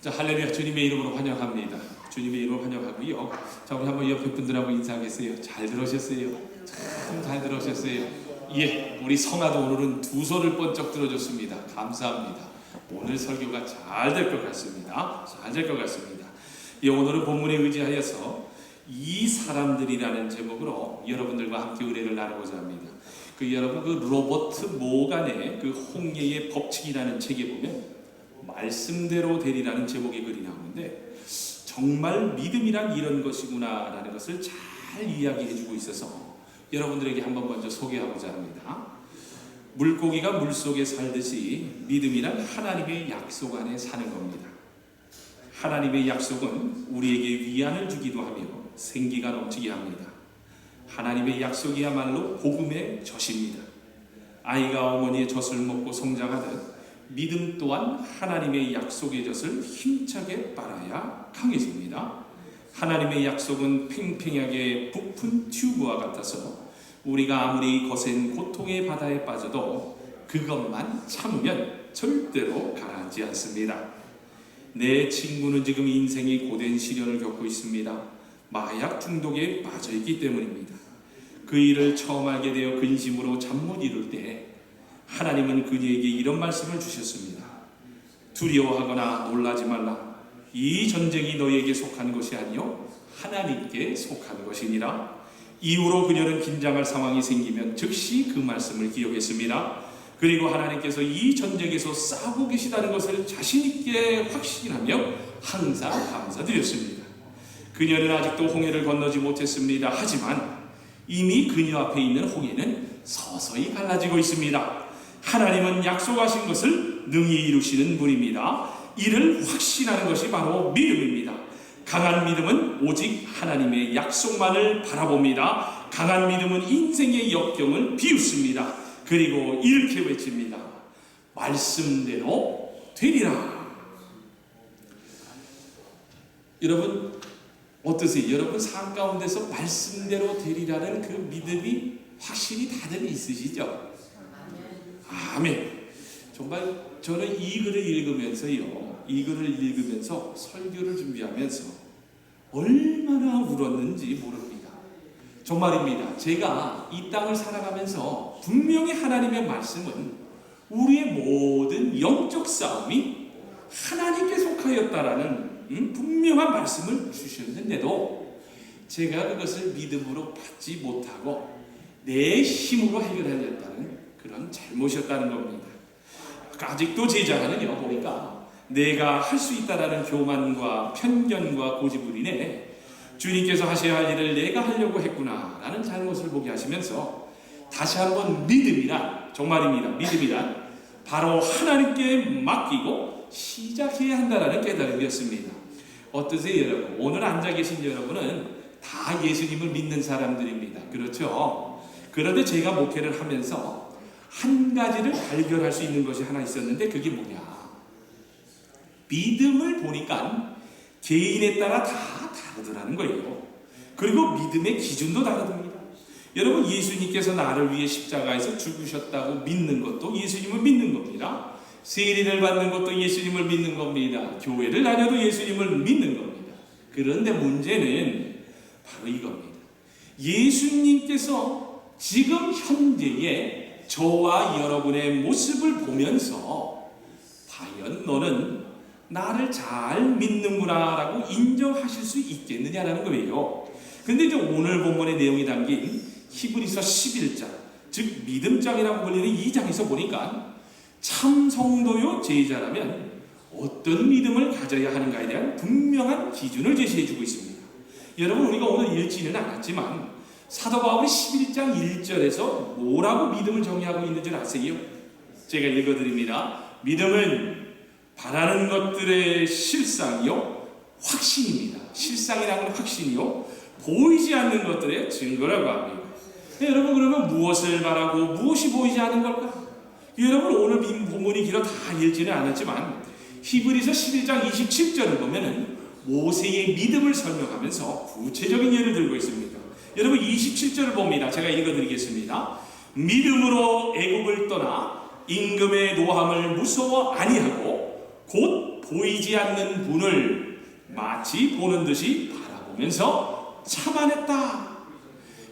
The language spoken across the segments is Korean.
자, 할렐루야. 주님의 이름으로 환영합니다. 주님의 이름으로 환영하고요. 자, 우리 한번 옆에 분들하고 인사하겠어요. 잘 들으셨어요? 참 잘 들으셨어요. 예, 우리 성아도 오늘은 두 손을 번쩍 들어줬습니다. 감사합니다. 오늘 설교가 잘 될 것 같습니다. 잘 될 것 같습니다. 예, 오늘은 본문에 의지하여서 이 사람들이라는 제목으로 여러분들과 함께 의뢰를 나누고자 합니다. 그 여러분 그 로버트 모간의 그 홍해의 법칙이라는 책에 보면 말씀대로 되리라는 제목의 글이 나오는데 정말 믿음이란 이런 것이구나라는 것을 잘 이야기해주고 있어서 여러분들에게 한번 먼저 소개하고자 합니다. 물고기가 물 속에 살듯이 믿음이란 하나님의 약속 안에 사는 겁니다. 하나님의 약속은 우리에게 위안을 주기도 하며 생기가 넘치게 합니다. 하나님의 약속이야말로 복음의 젖입니다. 아이가 어머니의 젖을 먹고 성장하듯 믿음 또한 하나님의 약속의 젖을 힘차게 빨아야 강해집니다. 하나님의 약속은 팽팽하게 부푼 튜브와 같아서 우리가 아무리 거센 고통의 바다에 빠져도 그것만 참으면 절대로 가라앉지 않습니다. 내 친구는 지금 인생의 고된 시련을 겪고 있습니다. 마약 중독에 빠져 있기 때문입니다. 그 일을 처음 알게 되어 근심으로 잠 못 이룰 때 하나님은 그녀에게 이런 말씀을 주셨습니다. 두려워하거나 놀라지 말라. 이 전쟁이 너에게 속한 것이 아니요 하나님께 속한 것이니라. 이후로 그녀는 긴장할 상황이 생기면 즉시 그 말씀을 기억했습니다. 그리고 하나님께서 이 전쟁에서 싸고 계시다는 것을 자신 있게 확신하며 항상 감사드렸습니다. 그녀는 아직도 홍해를 건너지 못했습니다. 하지만 이미 그녀 앞에 있는 홍해는 서서히 갈라지고 있습니다. 하나님은 약속하신 것을 능히 이루시는 분입니다. 이를 확신하는 것이 바로 믿음입니다. 강한 믿음은 오직 하나님의 약속만을 바라봅니다. 강한 믿음은 인생의 역경을 비웃습니다. 그리고 이렇게 외칩니다. 말씀대로 되리라. 여러분 어떠세요? 여러분 삶 가운데서 말씀대로 되리라는 그 믿음이 확실히 다들 있으시죠? 아멘. 정말 저는 이 글을 읽으면서요, 이 글을 읽으면서 설교를 준비하면서 얼마나 울었는지 모릅니다. 정말입니다. 제가 이 땅을 살아가면서 분명히 하나님의 말씀은 우리의 모든 영적 싸움이 하나님께 속하였다라는 음, 분명한 말씀을 주셨는데도 제가 그것을 믿음으로 받지 못하고 내 힘으로 해결하였다는 그런 잘못이었다는 겁니다. 아직도 제자가는요 보니까 내가 할 수 있다라는 교만과 편견과 고집을 인해 주님께서 하셔야 할 일을 내가 하려고 했구나라는 잘못을 보게 하시면서 다시 한번 믿음이란 정말입니다. 믿음이란 바로 하나님께 맡기고 시작해야 한다라는 깨달음이었습니다. 어떠세요, 여러분? 오늘 앉아 계신 여러분은 다 예수님을 믿는 사람들입니다. 그렇죠? 그런데 제가 목회를 하면서 한 가지를 발견할 수 있는 것이 하나 있었는데 그게 뭐냐? 믿음을 보니까 개인에 따라 다 다르더라는 거예요. 그리고 믿음의 기준도 다르답니다. 여러분 예수님께서 나를 위해 십자가에서 죽으셨다고 믿는 것도 예수님을 믿는 겁니다. 세례를 받는 것도 예수님을 믿는 겁니다. 교회를 다녀도 예수님을 믿는 겁니다. 그런데 문제는 바로 이겁니다. 예수님께서 지금 현재의 저와 여러분의 모습을 보면서 과연 너는 나를 잘 믿는구나라고 인정하실 수 있겠느냐라는 거예요. 근데 이제 오늘 본문의 내용이 담긴 히브리서 11장, 즉 믿음장이라고 불리는 이 장에서 보니까 참 성도요 제자라면 어떤 믿음을 가져야 하는가에 대한 분명한 기준을 제시해 주고 있습니다. 여러분 우리가 오늘 읽지는 않았지만 사도 바울이 11장 1절에서 뭐라고 믿음을 정의하고 있는 줄 아세요? 제가 읽어 드립니다. 믿음은 바라는 것들의 실상이요 확신입니다. 실상이라는 건 확신이요 보이지 않는 것들의 증거라고 합니다. 네, 여러분 그러면 무엇을 말하고 무엇이 보이지 않는 걸까? 여러분 오늘 본문이 길어 다 읽지는 않았지만 히브리서 11장 27절을 보면은 모세의 믿음을 설명하면서 구체적인 예를 들고 있습니다. 여러분 27절을 봅니다. 제가 읽어드리겠습니다. 믿음으로 애굽을 떠나 임금의 노함을 무서워 아니하고 곧 보이지 않는 분을 마치 보는 듯이 바라보면서 참아냈다.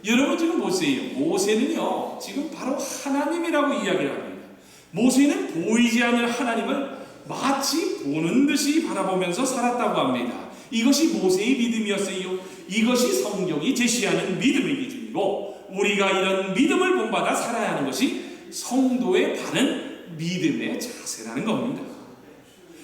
여러분 지금 보세요. 모세는요, 지금 바로 하나님이라고 이야기를 합니다. 모세는 보이지 않는 하나님을 마치 보는 듯이 바라보면서 살았다고 합니다. 이것이 모세의 믿음이었어요. 이것이 성경이 제시하는 믿음의 기준이고, 우리가 이런 믿음을 본받아 살아야 하는 것이 성도의 바른 믿음의 자세라는 겁니다.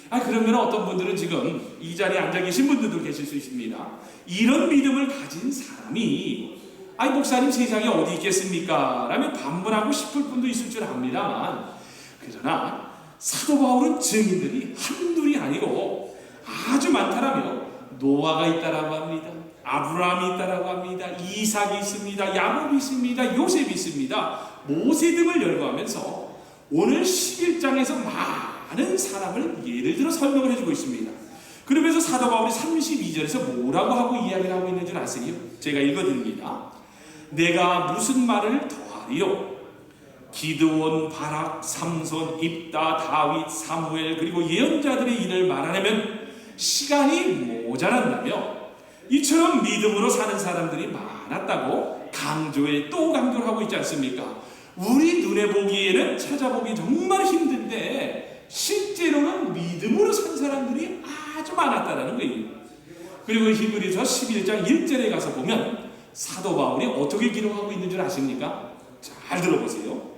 아 그러면 어떤 분들은 지금 이 자리에 앉아 계신 분들도 계실 수 있습니다. 이런 믿음을 가진 사람이 아이 목사님 세상에 어디 있겠습니까? 라며 반문하고 싶을 분도 있을 줄 압니다만 그러나 사도 바울은 증인들이 한둘이 아니고 아주 많다라며 노아가 있다라고 합니다. 아브라함이 있다라고 합니다. 이삭이 있습니다. 야곱이 있습니다. 요셉이 있습니다. 모세 등을 열거하면서 오늘 11장에서 많은 사람을 예를 들어 설명을 해주고 있습니다. 그러면서 사도 바울이 32절에서 뭐라고 하고 이야기를 하고 있는 줄 아세요? 제가 읽어드립니다. 내가 무슨 말을 더하리요? 기드온, 바락, 삼손, 입다, 다윗, 사무엘 그리고 예언자들의 일을 말하려면 시간이 모자란다며 이처럼 믿음으로 사는 사람들이 많았다고 강조에 또 강조를 하고 있지 않습니까? 우리 눈에 보기에는 찾아보기 정말 힘든데 실제로는 믿음으로 산 사람들이 아주 많았다라는 거예요. 그리고 히브리서 11장 1절에 가서 보면 사도 바울이 어떻게 기록하고 있는 줄 아십니까? 잘 들어보세요.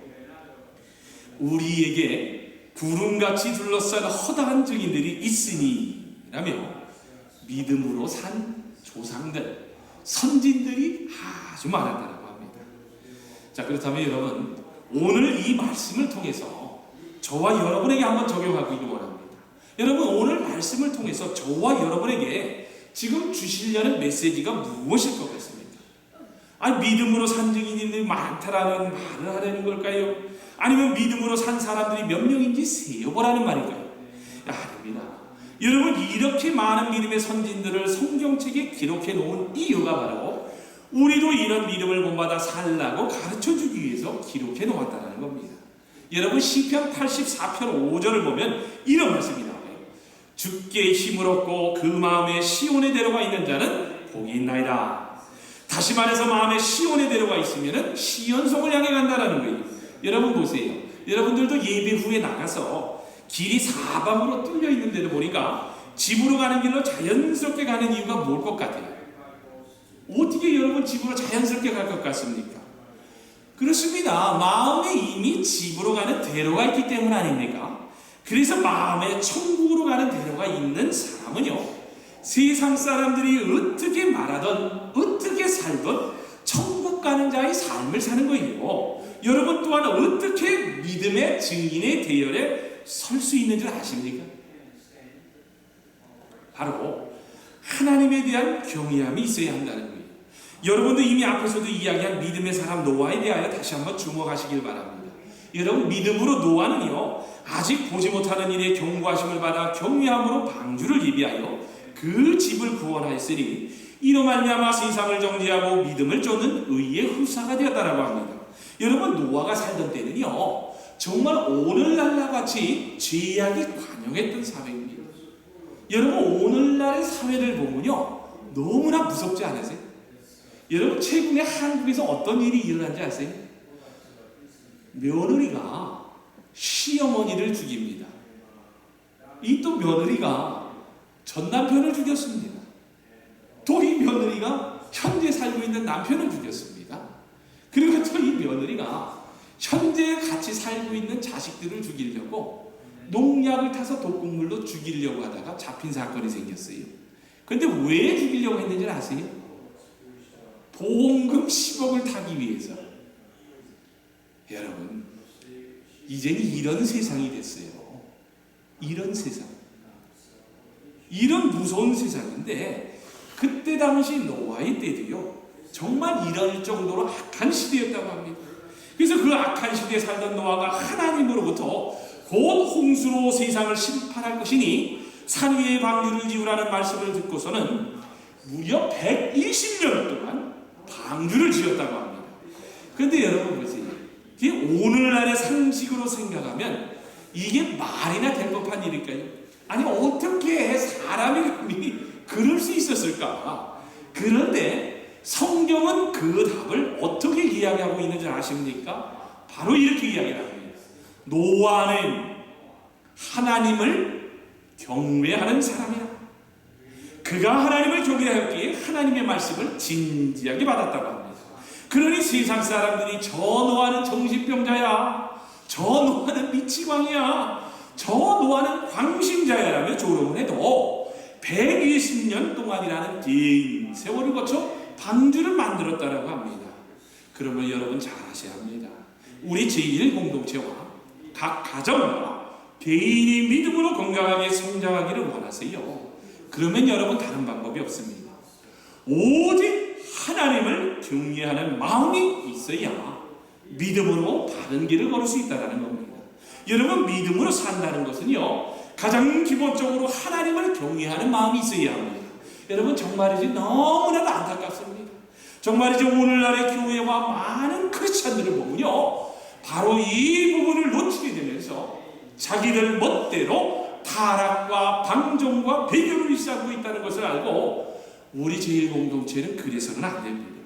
우리에게 구름같이 둘러싼 허다한 증인들이 있으니 라며 믿음으로 산 조상들, 선진들이 아주 많았다라고 합니다. 자 그렇다면 여러분 오늘 이 말씀을 통해서 저와 여러분에게 한번 적용하기를 원합니다. 여러분 오늘 말씀을 통해서 저와 여러분에게 지금 주시려는 메시지가 무엇일 것 같습니까? 아니 믿음으로 산 증인이 많다라는 말을 하려는 걸까요? 아니면 믿음으로 산 사람들이 몇 명인지 세어보라는 말일까요? 아닙니다. 여러분 이렇게 많은 믿음의 선진들을 성경책에 기록해 놓은 이유가 바로 우리도 이런 믿음을 본받아 살라고 가르쳐 주기 위해서 기록해 놓았다는 겁니다. 여러분 시편 84편 5절을 보면 이런 말씀이 나와요. 주께 힘을 얻고 그 마음에 시온에 데려가 있는 자는 복이 있나이다. 다시 말해서 마음에 시온에 데려가 있으면은 시연성을 향해 간다라는 거예요. 여러분 보세요. 여러분들도 예배 후에 나가서 길이 사방으로 뚫려 있는 데를 보니까 집으로 가는 길로 자연스럽게 가는 이유가 뭘 것 같아요? 어떻게 여러분 집으로 자연스럽게 갈 것 같습니까? 그렇습니다. 마음에 이미 집으로 가는 대로가 있기 때문 아닙니까? 그래서 마음에 천국으로 가는 대로가 있는 사람은요, 세상 사람들이 어떻게 말하던, 어떻게 살던 천국 가는 자의 삶을 사는 거예요. 여러분 또한 어떻게 믿음의 증인의 대열에 설 수 있는 줄 아십니까? 바로 하나님에 대한 경외함이 있어야 한다는 거예요. 여러분도 이미 앞에서도 이야기한 믿음의 사람 노아에 대하여 다시 한번 주목하시길 바랍니다. 여러분 믿음으로 노아는요 아직 보지 못하는 일에 경고하심을 받아 경외함으로 방주를 예비하여 그 집을 구원하였으니 이로 말미암아 세상을 정지하고 믿음을 쫓는 의의 후사가 되었다라고 합니다. 여러분 노아가 살던 때는요 정말 오늘날과 같이 죄악이 관영했던 사회입니다. 여러분 오늘날의 사회를 보면요 너무나 무섭지 않으세요? 여러분 최근에 한국에서 어떤 일이 일어난지 아세요? 며느리가 시어머니를 죽입니다. 이 또 며느리가 전 남편을 죽였습니다. 또 이 며느리가 현재 살고 있는 남편을 죽였습니다. 그리고 또 이 며느리가 현재 같이 살고 있는 자식들을 죽이려고 농약을 타서 독극물로 죽이려고 하다가 잡힌 사건이 생겼어요. 근데 왜 죽이려고 했는지 아세요? 보험금 10억을 타기 위해서. 여러분, 이제는 이런 세상이 됐어요. 이런 세상. 이런 무서운 세상인데, 그때 당시 노아의 때도요, 정말 이럴 정도로 악한 시대였다고 합니다. 그래서 그 악한 시대에 살던 노아가 하나님으로부터 곧 홍수로 세상을 심판할 것이니 산 위에 방주를 지으라는 말씀을 듣고서는 무려 120년 동안 방주를 지었다고 합니다. 그런데 여러분 보세요. 이게 오늘날의 상식으로 생각하면 이게 말이나 될 법한 일일까요? 아니 어떻게 사람이 그럴 수 있었을까? 그런데 성경은 그 답을 어떻게 이야기하고 있는지 아십니까? 바로 이렇게 이야기합니다. 노아는 하나님을 경외하는 사람이라. 그가 하나님을 경외하였기에 하나님의 말씀을 진지하게 받았다고 합니다. 그러니 세상 사람들이 저 노아는 정신병자야. 저 노아는 미치광이야. 저 노아는 광신자야라며 조롱을 해도 120년 동안이라는 긴 세월을 거쳐 방주를 만들었다라고 합니다. 그러면 여러분 잘 아셔야 합니다. 우리 제1 공동체와 각 가정과 개인이 믿음으로 건강하게 성장하기를 원하세요. 그러면 여러분 다른 방법이 없습니다. 오직 하나님을 경외하는 마음이 있어야 믿음으로 바른 길을 걸을 수 있다는 겁니다. 여러분 믿음으로 산다는 것은요 가장 기본적으로 하나님을 경외하는 마음이 있어야 합니다. 여러분 정말이지 너무나도 안타깝습니다. 정말이지 오늘날의 교회와 많은 크리스천들을 보면요 바로 이 부분을 놓치게 되면서 자기들 멋대로 타락과 방종과 배교를 일삼고 있다는 것을 알고 우리 제일 공동체는 그래서는 안 됩니다.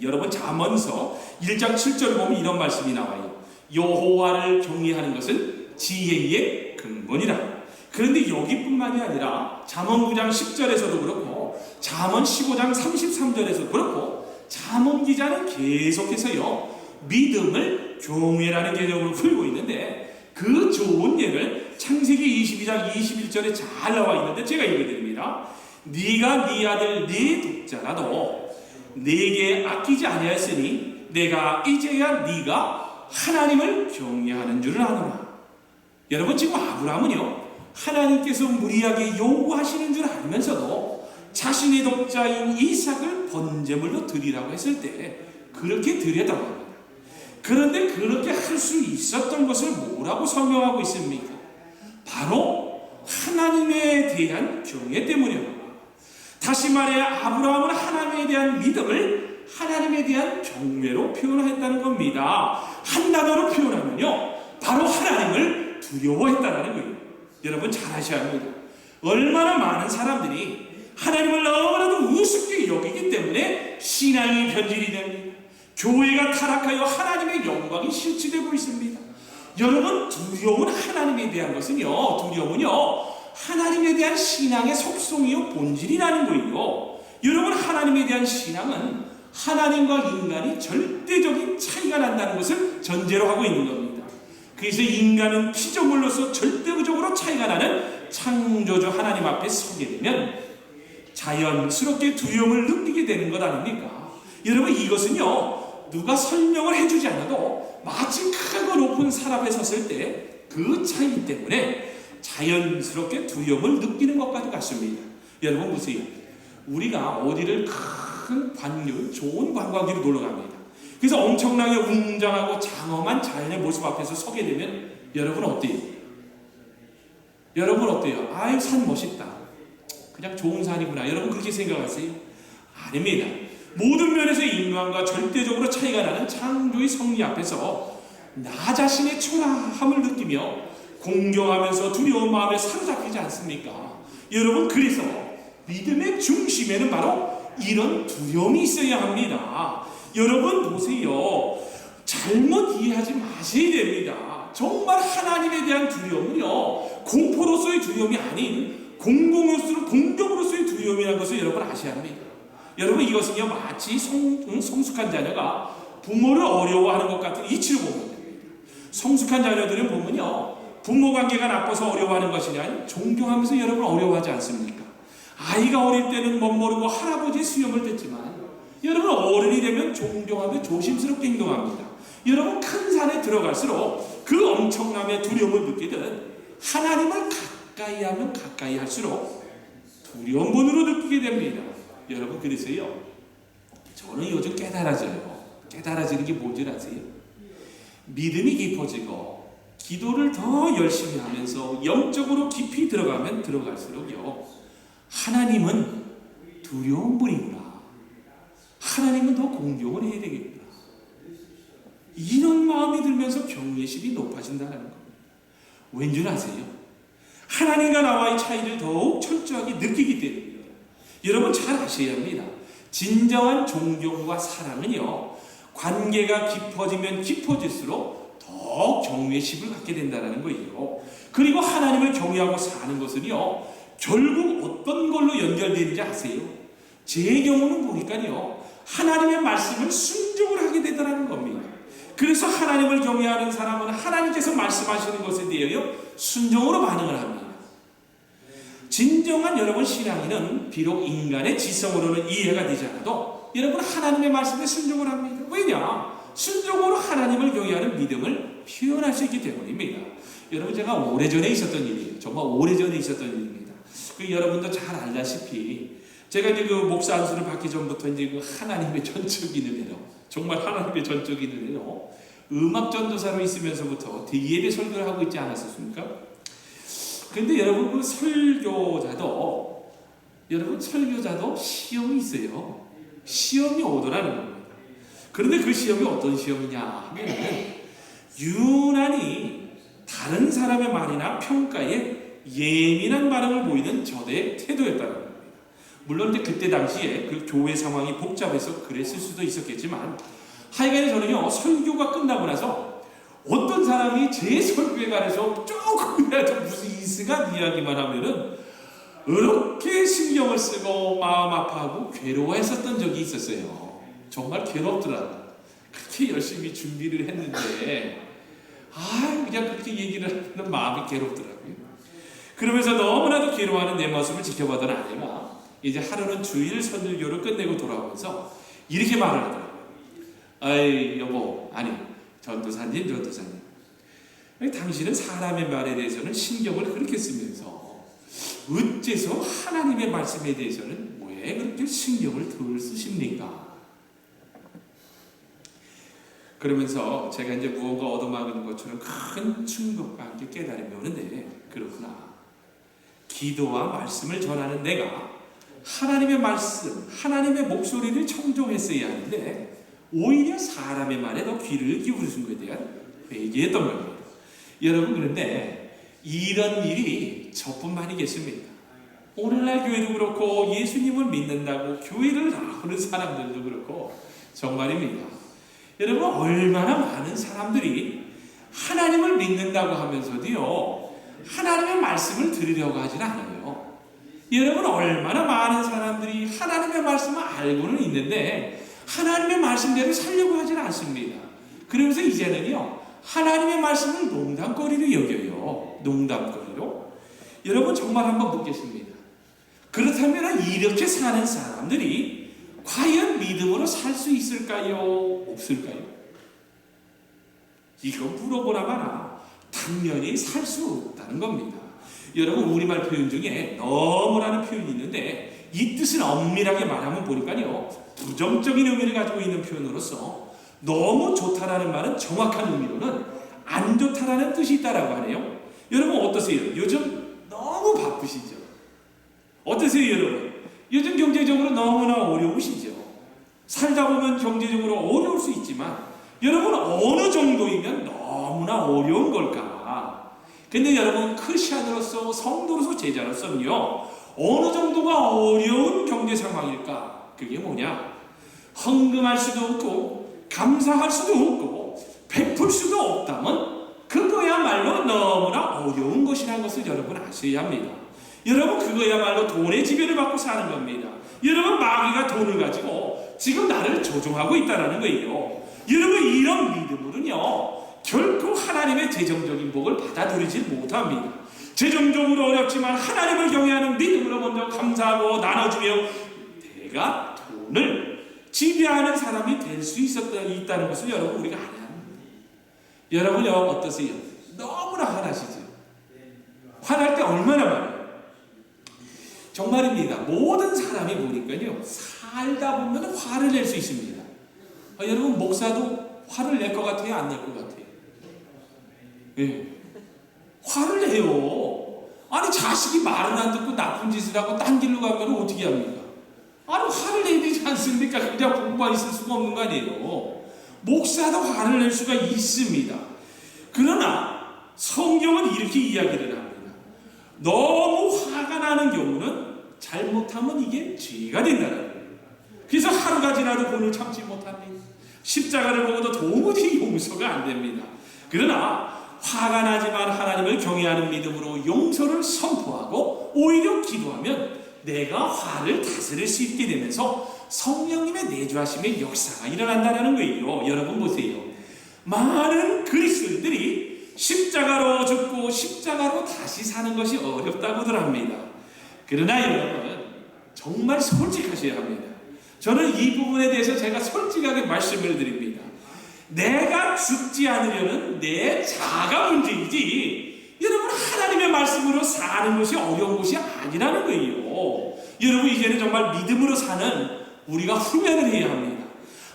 여러분 잠언서 1장 7절 보면 이런 말씀이 나와요. 여호와를 경외하는 것은 지혜의 근본이라. 그런데 여기뿐만이 아니라 잠언 9장 10절에서도 그렇고 잠언 15장 33절에서도 그렇고 잠언 기자는 계속해서요 믿음을 경외라는 개념으로 풀고 있는데 그 좋은 예를 창세기 22장 21절에 잘 나와 있는데 제가 읽어드립니다. 네가 네 아들 네 독자라도 내게 아끼지 아니하였으니 내가 이제야 네가 하나님을 경외하는 줄을 아노라. 여러분 지금 아브라함은요 하나님께서 무리하게 요구하시는 줄 알면서도 자신의 독자인 이삭을 번제물로 드리라고 했을 때 그렇게 드렸다고 합니다. 그런데 그렇게 할 수 있었던 것을 뭐라고 설명하고 있습니까? 바로 하나님에 대한 경외 때문이에요. 다시 말해 아브라함은 하나님에 대한 믿음을 하나님에 대한 경외로 표현했다는 겁니다. 한 단어로 표현하면요. 바로 하나님을 두려워했다는 거예요. 여러분 잘 아셔야 합니다. 얼마나 많은 사람들이 하나님을 너무나도 우습게 여기기 때문에 신앙이 변질이 됩니다. 교회가 타락하여 하나님의 영광이 실추되고 있습니다. 여러분 두려운 하나님에 대한 것은요. 두려움은요. 하나님에 대한 신앙의 속성이요 본질이라는 거예요. 여러분 하나님에 대한 신앙은 하나님과 인간이 절대적인 차이가 난다는 것을 전제로 하고 있는 겁니다. 그래서 인간은 피조물로서 절대적으로 차이가 나는 창조주 하나님 앞에 서게 되면 자연스럽게 두려움을 느끼게 되는 것 아닙니까? 여러분 이것은요 누가 설명을 해주지 않아도 마치 크고 높은 산 앞에 섰을 때 그 차이 때문에 자연스럽게 두려움을 느끼는 것까지 같습니다. 여러분 보세요. 우리가 어디를 큰 관광, 좋은 관광지로 놀러 갑니다. 그래서 엄청나게 웅장하고 장엄한 자연의 모습 앞에서 서게 되면 여러분 어때요? 여러분 어때요? 아유 산 멋있다. 그냥 좋은 산이구나. 여러분 그렇게 생각하세요? 아닙니다. 모든 면에서 인간과 절대적으로 차이가 나는 창조의 성리 앞에서 나 자신의 초라함을 느끼며 공경하면서 두려운 마음에 사로잡히지 않습니까? 여러분 그래서 믿음의 중심에는 바로 이런 두려움이 있어야 합니다. 여러분 보세요. 잘못 이해하지 마셔야 됩니다. 정말 하나님에 대한 두려움은요 공포로서의 두려움이 아닌 공공으로서 공경으로서의 두려움이라는 것을 여러분 아셔야 합니다. 여러분 이것은요 마치 성, 응, 성숙한 자녀가 부모를 어려워하는 것 같은 이치를 보면 됩니다. 성숙한 자녀들은 보면요 부모 관계가 나빠서 어려워하는 것이 아니라 존경하면서 여러분 어려워하지 않습니까? 아이가 어릴 때는 멋모르고 할아버지의 수염을 뜯지만 여러분 어른이 되면 존경하며 조심스럽게 행동합니다. 여러분 큰 산에 들어갈수록 그 엄청남의 두려움을 느끼듯 하나님을 가까이 하면 가까이 할수록 두려운 분으로 느끼게 됩니다. 여러분 그러세요? 저는 요즘 깨달아져요. 깨달아지는 게 뭔지 아세요? 믿음이 깊어지고 기도를 더 열심히 하면서 영적으로 깊이 들어가면 들어갈수록요. 하나님은 두려운 분이구나. 하나님은 더 공경을 해야 되겠구나. 이런 마음이 들면서 경외심이 높아진다는 겁니다. 왠 줄 아세요? 하나님과 나와의 차이를 더욱 철저하게 느끼기 때문입니다. 여러분 잘 아셔야 합니다. 진정한 존경과 사랑은요, 관계가 깊어지면 깊어질수록 더 경외심을 갖게 된다는 거예요. 그리고 하나님을 경외하고 사는 것은요, 결국 어떤 걸로 연결되는지 아세요? 제 경우는 보니까요, 하나님의 말씀을 순종을 하게 되더라는. 그래서 하나님을 경외하는 사람은 하나님께서 말씀하시는 것에 대하여 순종으로 반응을 합니다. 진정한 여러분 신앙인은 비록 인간의 지성으로는 이해가 되지 않아도 여러분 하나님의 말씀에 순종을 합니다. 왜냐? 순종으로 하나님을 경외하는 믿음을 표현할 수 있기 때문입니다. 여러분 제가 오래전에 있었던 일이에요. 정말 오래전에 있었던 일입니다. 그 여러분도 잘 알다시피 제가 이제 그 목사 안수를 받기 전부터 이제 그 하나님의 전적인 은혜로 정말 하나님의 전적인 은혜로 음악 전도사로 있으면서부터 예배 설교를 하고 있지 않았었습니까? 근데 여러분 그 설교자도 여러분 설교자도 시험이 있어요. 시험이 오더라는 겁니다. 그런데 그 시험이 어떤 시험이냐 하면은 유난히 다른 사람의 말이나 평가에 예민한 반응을 보이는 저의 태도였다는. 물론 이제 그때 당시에 그 교회 상황이 복잡해서 그랬을 수도 있었겠지만 하여간에 저는요 설교가 끝나고 나서 어떤 사람이 제 설교에 관해서 조금이라도 무슨 이상한 이야기만 하면은 이렇게 신경을 쓰고 마음 아파하고 괴로워했었던 적이 있었어요. 정말 괴롭더라고. 그렇게 열심히 준비를 했는데 아 그냥 그렇게 얘기를 하는 마음이 괴롭더라고요. 그러면서 너무나도 괴로워하는 내 모습을 지켜보던 아내가 이제 하루는 주일 선일교를 끝내고 돌아오면서 이렇게 말을 하더라고요. 아이 여보 아니 전도사님 전도사님 당신은 사람의 말에 대해서는 신경을 그렇게 쓰면서 어째서 하나님의 말씀에 대해서는 왜 그렇게 신경을 덜 쓰십니까? 그러면서 제가 이제 무언가 얻어맞은 것처럼 큰 충격과 함께 깨달음이 오는데 그렇구나. 기도와 말씀을 전하는 내가 하나님의 말씀, 하나님의 목소리를 청종했어야 하는데 오히려 사람의 말에 더 귀를 기울이신 것에 대한 회개했던 겁니다. 여러분 그런데 이런 일이 저뿐만이겠습니까? 오늘날 교회도 그렇고 예수님을 믿는다고 교회를 나오는 사람들도 그렇고 정말입니다. 여러분 얼마나 많은 사람들이 하나님을 믿는다고 하면서도요 하나님의 말씀을 들으려고 하진 않아요. 여러분 얼마나 많은 사람들이 하나님의 말씀을 알고는 있는데 하나님의 말씀대로 살려고 하진 않습니다. 그러면서 이제는요 하나님의 말씀을 농담거리로 여겨요. 농담거리로. 여러분 정말 한번 묻겠습니다. 그렇다면 이렇게 사는 사람들이 과연 믿음으로 살 수 있을까요? 없을까요? 이거 물어보라마나 당연히 살 수 없다는 겁니다. 여러분 우리말 표현 중에 너무라는 표현이 있는데 이 뜻을 엄밀하게 말하면 보니까요 부정적인 의미를 가지고 있는 표현으로서 너무 좋다라는 말은 정확한 의미로는 안 좋다라는 뜻이 있다라고 하네요. 여러분 어떠세요? 요즘 너무 바쁘시죠? 어떠세요, 여러분? 요즘 경제적으로 너무나 어려우시죠? 살다 보면 경제적으로 어려울 수 있지만 여러분 어느 정도이면 너무나 어려운 걸까? 근데 여러분 크리스천으로서 성도로서 제자로서는요 어느 정도가 어려운 경제 상황일까? 그게 뭐냐? 헌금할 수도 없고 감사할 수도 없고 베풀 수도 없다면 그거야말로 너무나 어려운 것이라는 것을 여러분 아셔야 합니다. 여러분 그거야말로 돈의 지배를 받고 사는 겁니다. 여러분 마귀가 돈을 가지고 지금 나를 조종하고 있다는 거예요. 여러분 이런 믿음으로는요 결코 하나님의 재정적인 복을 받아들이지 못합니다. 재정적으로 어렵지만 하나님을 경외하는 믿음으로 먼저 감사하고 나눠주며 내가 돈을 지배하는 사람이 될 수 있다는 것을 여러분 우리가 알아야 합니다. 여러분요 어떠세요? 너무나 화나시죠? 화날 때 얼마나 많아요? 정말입니다. 모든 사람이 보니까요 살다 보면 화를 낼 수 있습니다. 아, 여러분 목사도 화를 낼 것 같아요? 안 낼 것 같아요? 예. 화를 내요. 아니 자식이 말은 안 듣고 나쁜 짓을 하고 딴 길로 가면 어떻게 합니까? 아니 화를 내야 되지 않습니까? 그냥 공부만 있을 수가 없는 거 아니에요. 목사도 화를 낼 수가 있습니다. 그러나 성경은 이렇게 이야기를 합니다. 너무 화가 나는 경우는 잘못하면 이게 죄가 된다는 거예요. 그래서 하루가 지나도 본을 참지 못합니다. 십자가를 보고도 도무지 용서가 안 됩니다. 그러나 화가 나지만 하나님을 경외하는 믿음으로 용서를 선포하고 오히려 기도하면 내가 화를 다스릴 수 있게 되면서 성령님의 내주하심의 역사가 일어난다는 거예요. 여러분 보세요. 많은 그리스도인들이 십자가로 죽고 십자가로 다시 사는 것이 어렵다고들 합니다. 그러나 여러분 정말 솔직하셔야 합니다. 저는 이 부분에 대해서 제가 솔직하게 말씀을 드립니다. 내가 죽지 않으려는 내 자가 문제이지 여러분 하나님의 말씀으로 사는 것이 어려운 것이 아니라는 거예요. 여러분 이제는 정말 믿음으로 사는 우리가 훈련을 해야 합니다.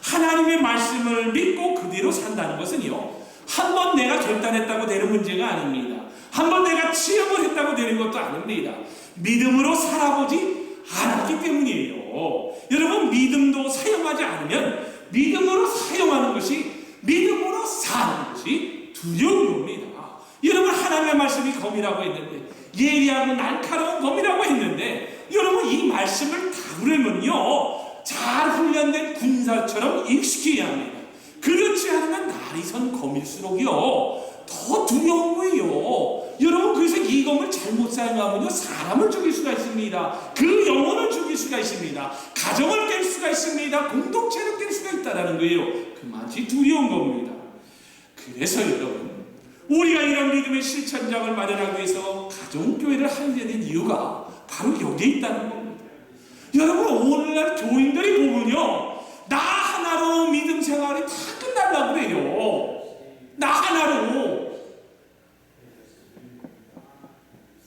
하나님의 말씀을 믿고 그대로 산다는 것은요. 한 번 내가 결단했다고 되는 문제가 아닙니다. 한 번 내가 체험을 했다고 되는 것도 아닙니다. 믿음으로 살아보지 않았기 때문이에요. 여러분 믿음도 사용하지 않으면 믿음으로 사용하는 것이 믿음으로 사는 것이 두려운 겁니다. 여러분 하나님의 말씀이 검이라고 했는데 예리하고 날카로운 검이라고 했는데 여러분 이 말씀을 다루려면요 잘 훈련된 군사처럼 익숙해야 합니다. 그렇지 않으면 날이 선 검일수록요 더 두려운 거예요. 여러분 그래서 이 검을 잘못 사용하면요 사람을 죽일 수가 있습니다. 그 영혼을 죽일 수가 있습니다. 가정을 깰 수가 있습니다. 공동체를 깰 수가 있다라는 거예요. 그만치 두려운 겁니다. 그래서 여러분 우리가 이런 믿음의 실천장을 마련하기 위해서 가정교회를 하게 된 이유가 바로 여기에 있다는 겁니다. 여러분 오늘날 교인들이 보면요 나 하나로 믿음 생활이 다 끝날라고 그래요. 나 하나로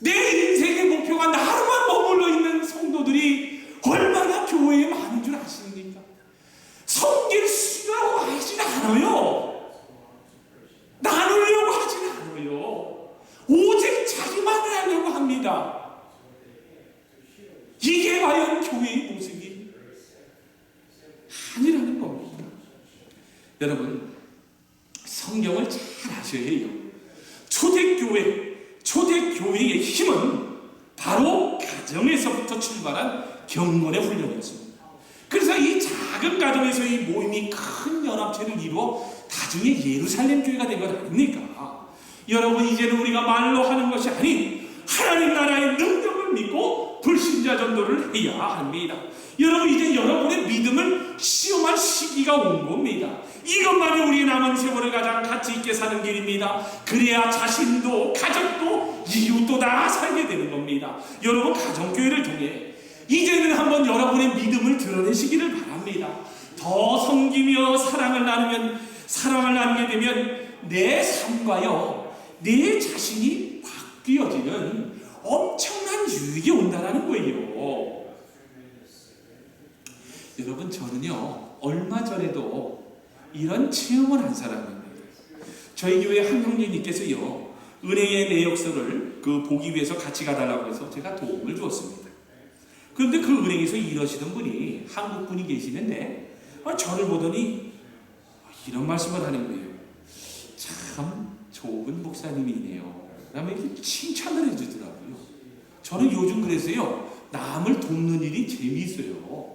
내 인생의 목표가 나로만 머물러 있는 성도들이 얼마나 교회에 많은 줄 아십니까? 섬길 수가 하진 않아요. 나누려고 하진 않아요. 오직 자기만을 하려고 합니다. 이게 과연 교회의 모습이 아니라는 겁니다. 여러분, 성경을 잘 아셔야 해요. 초대교회, 초대 교회의 힘은 바로 가정에서부터 출발한 경건의 훈련이었습니다. 그래서 이 작은 가정에서의 모임이 큰 연합체를 이루어 나중에 예루살렘 교회가 된 것 아닙니까? 여러분 이제는 우리가 말로 하는 것이 아닌 하나님 나라의 능력을 믿고 불신자 전도를 해야 합니다. 여러분 이제 여러분의 믿음을 시험할 시기가 온 겁니다. 이것만이 우리의 남은 세월을 가장 가치 있게 사는 길입니다. 그래야 자신도 가족도 이웃도 다 살게 되는 겁니다. 여러분 가정교회를 통해 이제는 한번 여러분의 믿음을 드러내시기를 바랍니다. 더 섬기며 사랑을 나누면 사랑을 나누게 되면 내 삶과요 내 자신이 바뀌어지는 엄청난 유익이 온다라는 거예요. 여러분 저는요 얼마 전에도 이런 체험을 한 사람입니다. 저희 교회 한 형제님께서요 은행의 내역서를 그 보기 위해서 같이 가달라고 해서 제가 도움을 주었습니다. 그런데 그 은행에서 일하시던 분이 한국 분이 계시는데 아, 저를 보더니 이런 말씀을 하는 거예요. 참 좋은 목사님이네요. 그다음에 이렇게 칭찬을 해주더라고요. 저는 요즘 그래서요 남을 돕는 일이 재미있어요.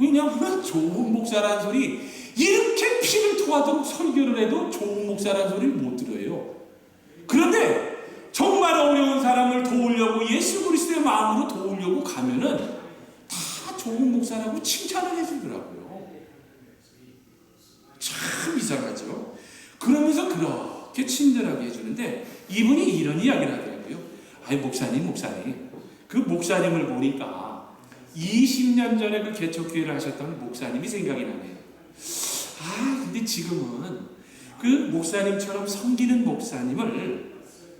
왜냐하면 좋은 목사라는 소리 이렇게 피를 토하도록 설교를 해도 좋은 목사라는 소리를 못 들어요. 그런데 정말 어려운 사람을 도우려고 예수 그리스도의 마음으로 도우려고 가면은 다 좋은 목사라고 칭찬을 해주더라고요. 참 이상하죠. 그러면서 그렇게 친절하게 해주는데 이분이 이런 이야기를 하더라고요. 아이 목사님 목사님 그 목사님을 보니까 20년 전에 그 개척교회를 하셨던 목사님이 생각이 나네요. 아 근데 지금은 그 목사님처럼 섬기는 목사님을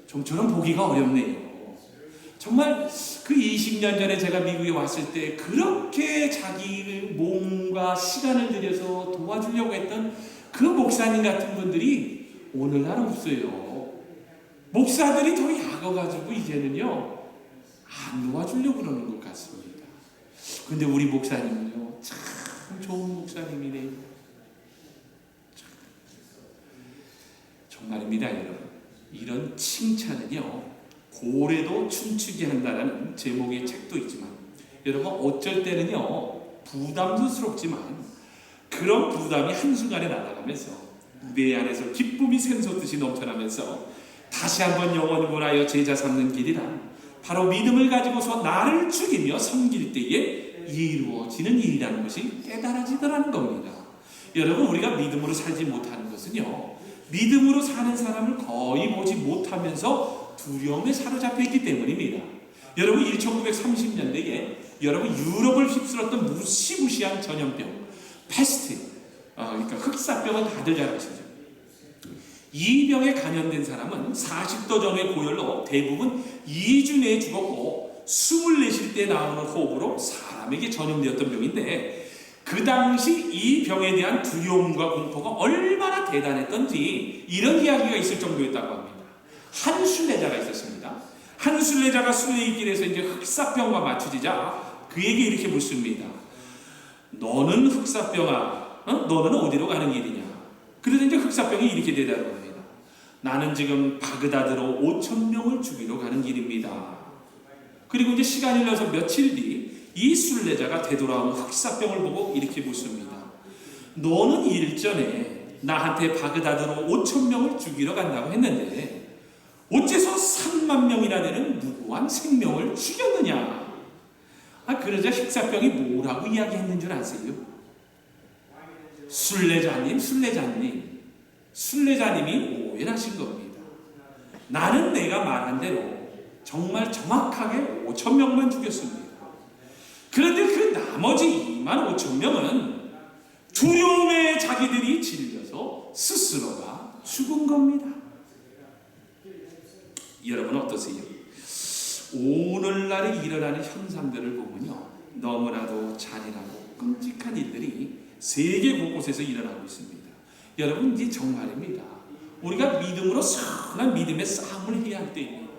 좀처럼 보기가 어렵네요. 정말 그 20년 전에 제가 미국에 왔을 때 그렇게 자기 몸과 시간을 들여서 도와주려고 했던 그 목사님 같은 분들이 오늘날 없어요. 목사들이 더 약어가지고 이제는요 안 도와주려고 그러는 것 같습니다. 근데 우리 목사님은요 참 좋은 목사님이네요. 참. 정말입니다, 여러분. 이런 칭찬은요 고래도 춤추게 한다라는 제목의 책도 있지만 여러분 어쩔 때는요 부담스럽지만 그런 부담이 한순간에 날아가면서 내 안에서 기쁨이 샘솟듯이 넘쳐나면서 다시 한번 영원 구하여 제자 삼는 길이란 바로 믿음을 가지고서 나를 죽이며 섬길 때에 이루어지는 일이라는 것이 깨달아지더라는 겁니다. 여러분 우리가 믿음으로 살지 못하는 것은요 믿음으로 사는 사람을 거의 보지 못하면서 두려움에 사로잡혀 있기 때문입니다. 여러분 1930년대에 여러분 유럽을 휩쓸었던 무시무시한 전염병 패스트 아, 그러니까 흑사병은 다들 잘 아시죠. 이 병에 감염된 사람은 40도 전후의 고열로 대부분 2주 내에 죽었고 24실 때 나오는 호흡으로 사람에게 전염되었던 병인데 그 당시 이 병에 대한 두려움과 공포가 얼마나 대단했던지 이런 이야기가 있을 정도였다고 합니다. 한 순례자가 있었습니다. 한 순례자가 순례의 길에서 이제 흑사병과 맞추지자 그에게 이렇게 묻습니다. 너는 흑사병아, 어? 너는 어디로 가는 길이냐? 그래서 이제 흑사병이 이렇게 대답합니다. 나는 지금 바그다드로 5천 명을 죽이러 가는 길입니다. 그리고 이제 시간이 흘러서 며칠 뒤 이 순례자가 되돌아온 흑사병을 보고 이렇게 묻습니다. 너는 일전에 나한테 바그다드로 5천 명을 죽이러 간다고 했는데 어째서 3만 명이나 되는 무고한 생명을 죽였느냐? 아 그러자 흑사병이 뭐라고 이야기했는 줄 아세요? 순례자님, 순례자님, 순례자님이 오해를 하신 겁니다. 나는 내가 말한 대로 정말 정확하게 5천 명만 죽였습니다. 그런데 그 나머지 2만 5천 명은 두려움에 자기들이 질려서 스스로가 죽은 겁니다. 여러분 어떠세요? 오늘날에 일어나는 현상들을 보면요. 너무나도 잔인하고 끔찍한 일들이 세계 곳곳에서 일어나고 있습니다. 여러분 이제 정말입니다. 우리가 믿음으로 선한 믿음의 싸움을 해야 할 때입니다.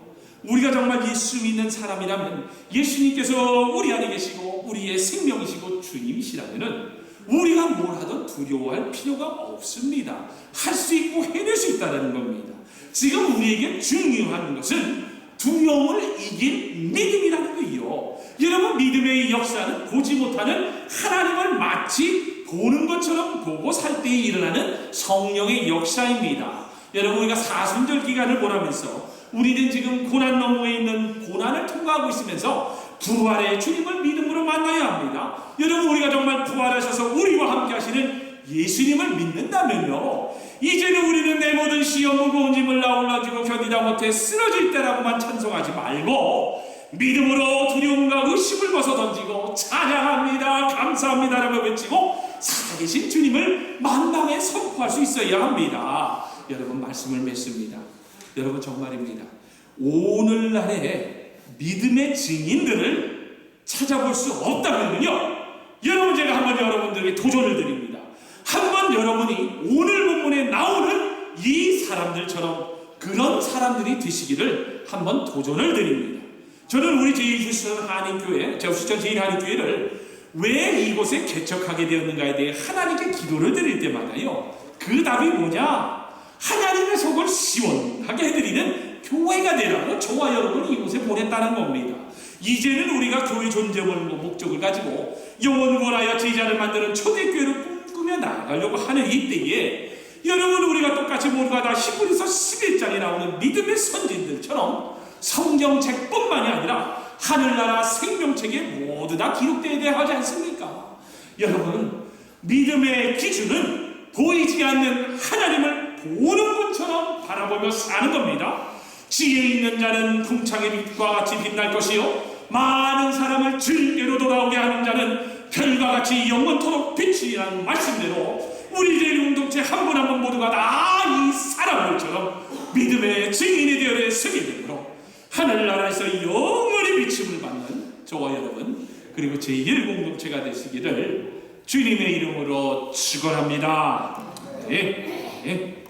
우리가 정말 예수 믿는 사람이라면 예수님께서 우리 안에 계시고 우리의 생명이시고 주님이시라면은 우리가 뭘 하든 두려워할 필요가 없습니다. 할 수 있고 해낼 수 있다는 겁니다. 지금 우리에게 중요한 것은 두려움을 이길 믿음이라는 거예요. 여러분 믿음의 역사는 보지 못하는 하나님을 마치 보는 것처럼 보고 살 때에 일어나는 성령의 역사입니다. 여러분 우리가 사순절 기간을 보내면서 우리는 지금 고난 너머에 있는 고난을 통과하고 있으면서 부활의 주님을 믿음으로 만나야 합니다. 여러분 우리가 정말 부활하셔서 우리와 함께 하시는 예수님을 믿는다면요. 이제는 우리는 내 모든 시험 무거운 짐을 나올라지고 견디다 못해 쓰러질 때라고만 찬송하지 말고 믿음으로 두려움과 의심을 벗어 던지고 찬양합니다 감사합니다라고 외치고 살아계신 주님을 만방에 선포할 수 있어야 합니다. 여러분 말씀을 맺습니다. 여러분 정말입니다. 오늘날의 믿음의 증인들을 찾아볼 수 없다면요. 여러분 제가 한번 여러분들에게 도전을 드립니다. 한번 여러분이 오늘 본문에 나오는 이 사람들처럼 그런 사람들이 되시기를 한번 도전을 드립니다. 저는 우리 제2주선 한인교회, 제수천 제1한인교회를 왜 이곳에 개척하게 되었는가에 대해 하나님께 기도를 드릴 때마다요. 그 답이 뭐냐? 하나님의 속을 시원하게 해드리는 교회가 되라고 저와 여러분을 이곳에 보냈다는 겁니다. 이제는 우리가 교회 존재물 목적을 가지고 영원권하여 제자를 만드는 초대교회를 꿈꾸며 나아가려고 하는 이때에 여러분 우리가 똑같이 모두가 다 히브리서 11장에 나오는 믿음의 선진들처럼 성경책뿐만이 아니라 하늘나라 생명책에 모두 다 기록되어야 하지 않습니까? 여러분 믿음의 기준은 보이지 않는 하나님을 보는 것처럼 바라보며 사는 겁니다. 지혜 있는 자는 궁창의 빛과 같이 빛날 것이요 많은 사람을 즐개로 돌아오게 하는 자는 별과 같이 영원토록 빛이라는 말씀대로 우리 제 공동체 한 분 한 분 모두가 다 이 사람들처럼 믿음의 증인이 되어야 서게 되므로 하늘나라에서 영원히 비침을 받는 저와 여러분 그리고 제1 공동체가 되시기를 주님의 이름으로 축원합니다. 예. 예.